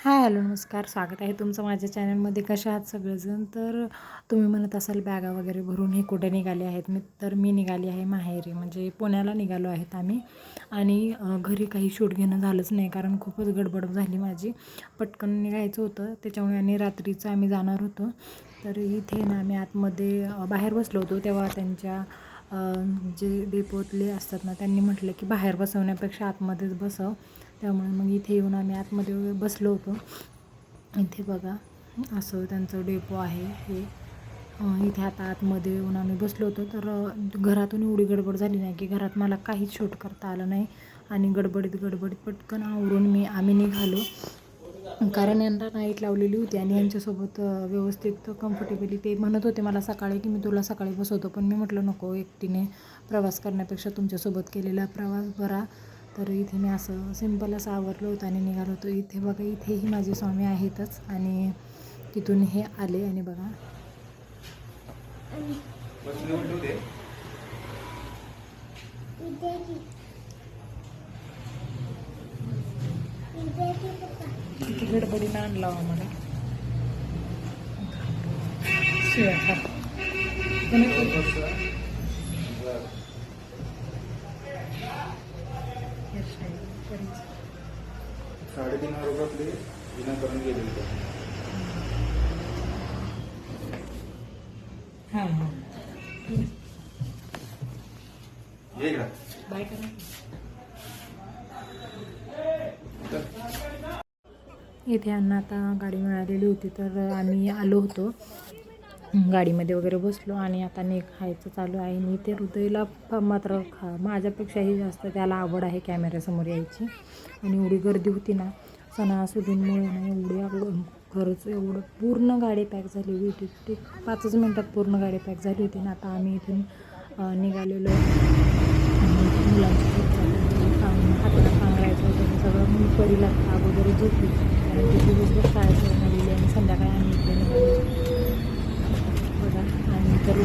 Hi hello नमस्कार स्वागत आहे तुमचं माझ्या चॅनलमध्ये. कशा आहात सगळेजण? तर तुम्ही म्हणत असाल बॅगा वगैरे भरून हे कुठे निघाले आहेत? मी तर मी निघाली आहे माहेरी म्हणजे पुण्याला निघालो आहेत आम्ही. आणि घरी काही शूट घेणं झालंच नाही कारण खूपच गडबड झाली माझी. पटकन निघायचं होतं त्याच्यामुळे आणि रात्रीचं आम्ही जाणार होतो. तर इथे ना आम्ही आतमध्ये बाहेर बसलो होतो तेव्हा त्यांच्या जे डेपोतले असतात ना त्यांनी म्हटलं की बाहेर बसवण्यापेक्षा आतमध्येच बसव. त्यामुळे मग इथे येऊन आम्ही आतमध्ये बसलो होतो. इथे बघा असं त्यांचं डेपो आहे हे. इथे आता आतमध्ये येऊन आम्ही बसलो होतो. तर घरातून एवढी गडबड झाली नाही की घरात मला काहीच शूट करता आलं नाही. आणि गडबडीत गडबडीत पटकन आवरून मी आम्ही निघालो. कारण यांना नाईट लावलेली होती आणि यांच्यासोबत व्यवस्थित कम्फर्टेबली ते म्हणत होते मला सकाळी की मी तुला सकाळी बसवतो. पण मी म्हटलं नको एकटीने प्रवास करण्यापेक्षा तुमच्यासोबत केलेला प्रवास बरा. तर इथे मी असं सिंपल असं आवरलं होतं आणि निघालो होतो. इथे बघा इथेही माझे स्वामी आहेतच आणि तिथून हे आले आणि बघा. गडबडीनं आणला आम्हाला. शिवाय साडेतीन हजार रुपयातले विनाकारण हां हां. करा. इथे यांना आता गाडी मिळालेली होती तर आम्ही आलो होतो. गाडीमध्ये वगैरे बसलो आणि आता निघायचं चालू आहे. मी ते हृदयला मात्र खा माझ्यापेक्षाही जास्त त्याला आवड आहे कॅमेऱ्यासमोर यायची. आणि एवढी गर्दी होती ना सणासुदींमुळे ना एवढी आवड खरंच एवढं पूर्ण गाडी पॅक झाली होती. ते पाचच मिनटात पूर्ण गाडी पॅक झाली होती. ना आता आम्ही इथून निघालेलो. आणि मुलांची हाताला होतं. सगळं मी पडीला अगोदर झोपली. कारण ती दिवसभर शाळेत आलेली.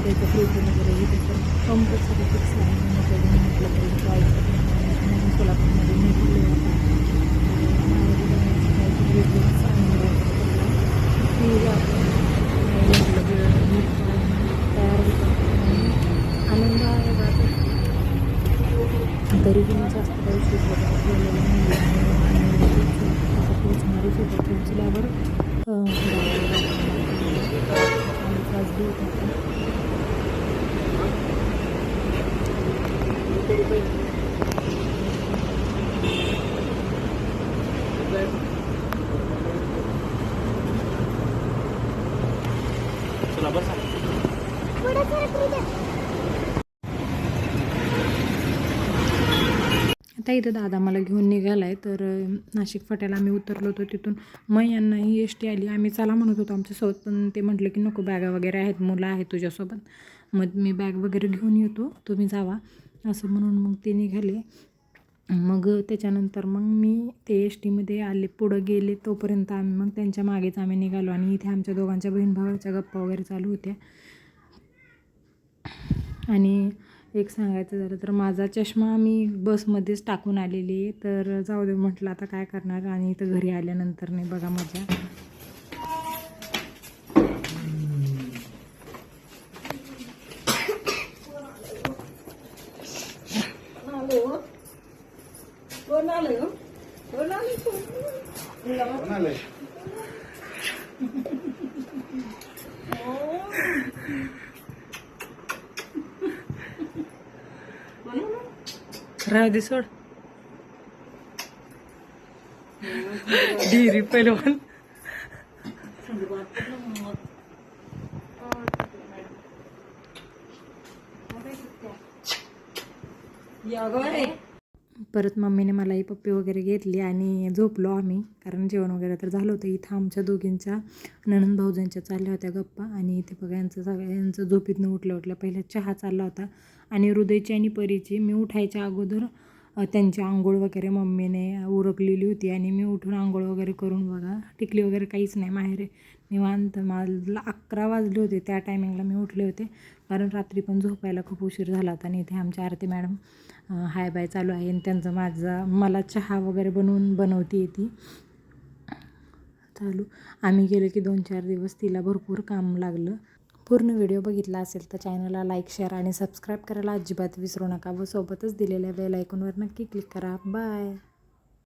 आणि तर त्याचं वगैरे इथे तर कंपल्सरी फिक्स आहे मी म्हटलं तरी चॉईस म्हणून सोलापूरमध्ये निघले तयार होतात आणि आनंद आहे बाबा तरी जास्त काही शूट वगैरे केलेलं पोचल्यावर अं, चाळीस वाजले होते आता. चला बसा. आता इथं दादा मला घेऊन निघाला आहे तर नाशिक फाट्याला आम्ही उतरलो होतो तिथून. मग यांनाही एस टी आली. आम्ही चला म्हणत होतो आमच्यासोबत पण ते म्हटलं की नको बॅगा वगैरे आहेत मुलं आहेत तुझ्यासोबत. मग मी बॅग वगैरे घेऊन येतो तुम्ही जावा. असं म्हणून मग ते निघाले. मग त्याच्यानंतर मग मी ते एस टीमध्ये आले पुढं गेले तोपर्यंत आम्ही मग त्यांच्या मागेच आम्ही निघालो आणि इथे आमच्या दोघांच्या बहीण भावाच्या गप्पा वगैरे चालू होत्या. आणि एक सांगायचं झालं तर माझा चष्मा मी बसमध्येच टाकून आलेली तर जाऊ दे म्हटलं आता काय करणार? आणि इथं घरी आल्यानंतर नाही बघा मजा. ronaldo. Ronaldo. Oh sir. Ya, gue. परत मम्मीने मलाही पप्पी वगैरे घेतली आणि झोपलो आम्ही. कारण जेवण वगैरे तर झालं होतं. इथं आमच्या दोघींच्या नणंद भाऊजांच्या चालल्या होत्या गप्पा. आणि इथे बघा यांचं सगळ्यांचं झोपीतनं उठल्या उठल्या पहिल्या चहा चालला होता. आणि हृदयची आणि परीची मी उठायच्या अगोदर त्यांची आंघोळ वगैरे मम्मीने उरकलेली होती आणि मी उठून आंघोळ वगैरे करून बघा टिकली वगैरे काहीच नाही माहेर निवांत मला अकरा वाजले होते त्या टायमिंगला मी उठले होते. कारण रात्री पण झोपायला खूप उशीर झाला होता आणि इथे आमच्या आरती मॅडम हाय बाय चालू आहे आणि त्यांचं माझा मला चहा वगैरे बनवून बनवती येते चालू. आम्ही गेलो की दोन चार दिवस तिला भरपूर काम लागलं. पूर्ण व्हिडिओ बघितला असेल तर चॅनलला लाईक शेअर आणि सबस्क्राईब करायला अजिबात विसरू नका व सोबतच दिलेल्या बेल आयकॉनवर नक्की क्लिक करा. बाय.